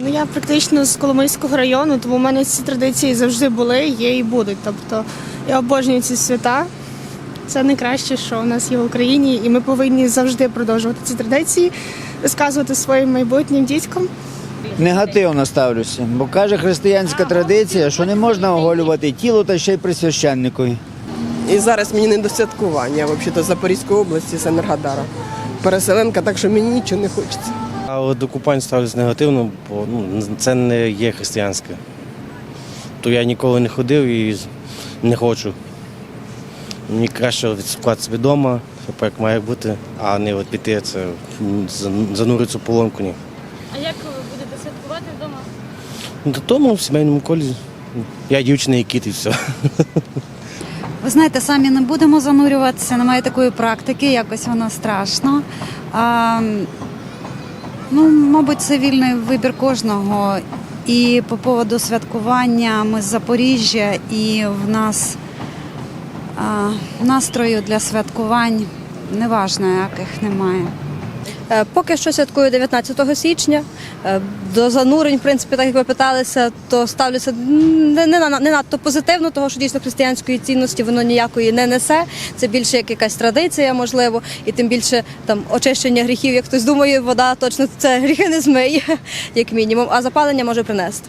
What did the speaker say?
Ну я практично з Коломийського району, тому в мене ці традиції завжди були, є і будуть. Тобто я обожнюю ці свята. Це найкраще, що у нас є в Україні, і ми повинні завжди продовжувати ці традиції, розказувати своїм майбутнім діткам. Негативно ставлюся, бо каже християнська традиція, що не можна оголювати тіло та ще й при священникові. І зараз мені не до святкування, взагалі з Запорізької області, з Енергодара. Переселенка, так що мені нічого не хочеться. А от до купань ставлюсь негативно, бо ну, це не є християнське. То я ніколи не ходив і не хочу. Мені краще відсвяткувати собі вдома, як має бути, а не от піти це м, зан- зануритися поломку. Ні. А як ви будете святкувати вдома? Додому в сімейному колі. Я дівчина і кіт і все. Ви знаєте, самі не будемо занурюватися, немає такої практики, якось воно страшно. А, ну, мабуть, це вільний вибір кожного. І по поводу святкування ми з Запоріжжя, і в нас а, настрою для святкувань неважно, яких немає. Е, Поки що святкую 19 січня. Е, До занурень, в принципі, так як ви питалися, то ставлюся не, не, на- не надто позитивно, тому що дійсно християнської цінності воно ніякої не несе. Це більше як якась традиція, можливо, і тим більше там очищення гріхів, як хтось думає, вода точно це гріхи не змиє, як мінімум, а запалення може принести.